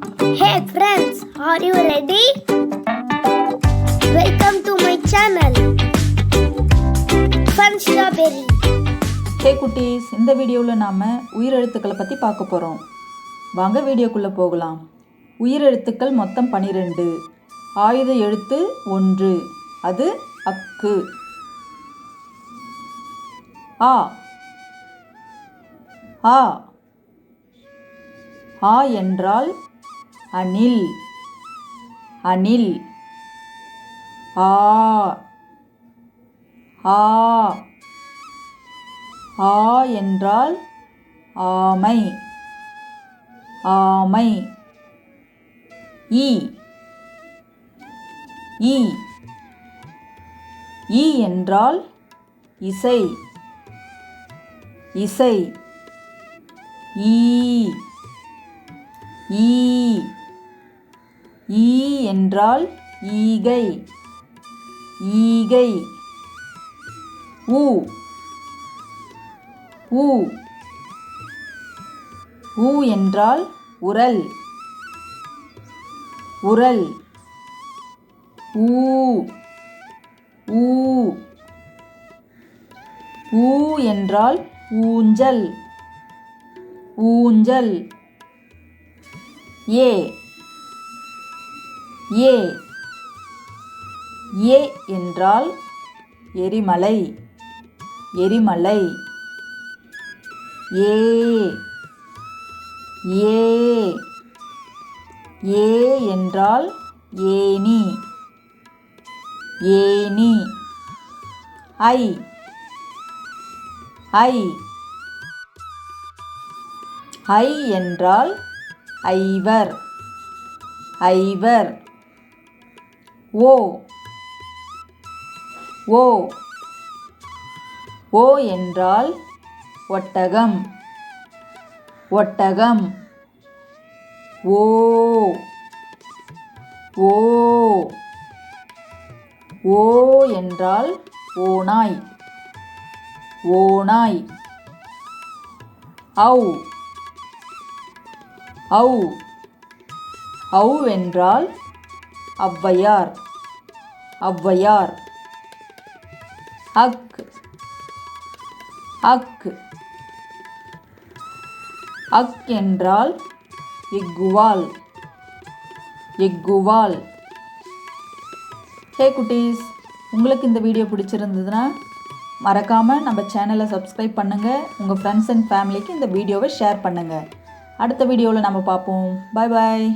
Hey friends, are you ready? Welcome to my channel. Fun Strawberry. Hey குட்டீஸ் இந்த வீடியோவில் நாம் உயிரெழுத்துக்களை பற்றி பார்க்க போகிறோம் வாங்க வீடியோக்குள்ளே போகலாம். உயிரெழுத்துக்கள் மொத்தம் பன்னிரெண்டு ஆயுத எழுத்து ஒன்று. அது அக்கு. ஆ. ஆ. ஆ என்றால் அணில் அணில் ஆ ஆ ஆ என்றால் ஆமை ஆமை ஈ ஈ ஈ என்றால் இசை இசை ஈ ஈ ஈ என்றால் ஈகை. ஈகை. ஊ. ஊ. ஊ என்றால் உரல். உரல். ஊ. ஊ. ஊ என்றால் ஊஞ்சல். ஊஞ்சல். ஏ. ஏ. ஏ என்றால் எரிமலை. எரிமலை. ஏ. ஏ. ஏ என்றால் ஏனி ஏனி ஐ. ஐ. ஐ என்றால் ஐவர். ஐவர். ஓ. ஓ. ஓ என்றால் ஒட்டகம். ஒட்டகம். ஓ. ஓ. ஓ என்றால் ஓநாய். ஓநாய். ஔ. ஔ. ஔ என்றால் ஔவையார் ஔவையார் அக் அக் அக் என்றால் எக்குவால் எக்குவால் ஹே குட்டீஸ் உங்களுக்கு இந்த வீடியோ பிடிச்சிருந்ததுன்னா மறக்காமல் நம்ம சேனலை சப்ஸ்கிரைப் பண்ணுங்கள் உங்கள் ஃப்ரெண்ட்ஸ் அண்ட் ஃபேமிலிக்கு இந்த வீடியோவை ஷேர் பண்ணுங்கள் அடுத்த வீடியோவில் நம்ம பார்ப்போம். பாய் பாய்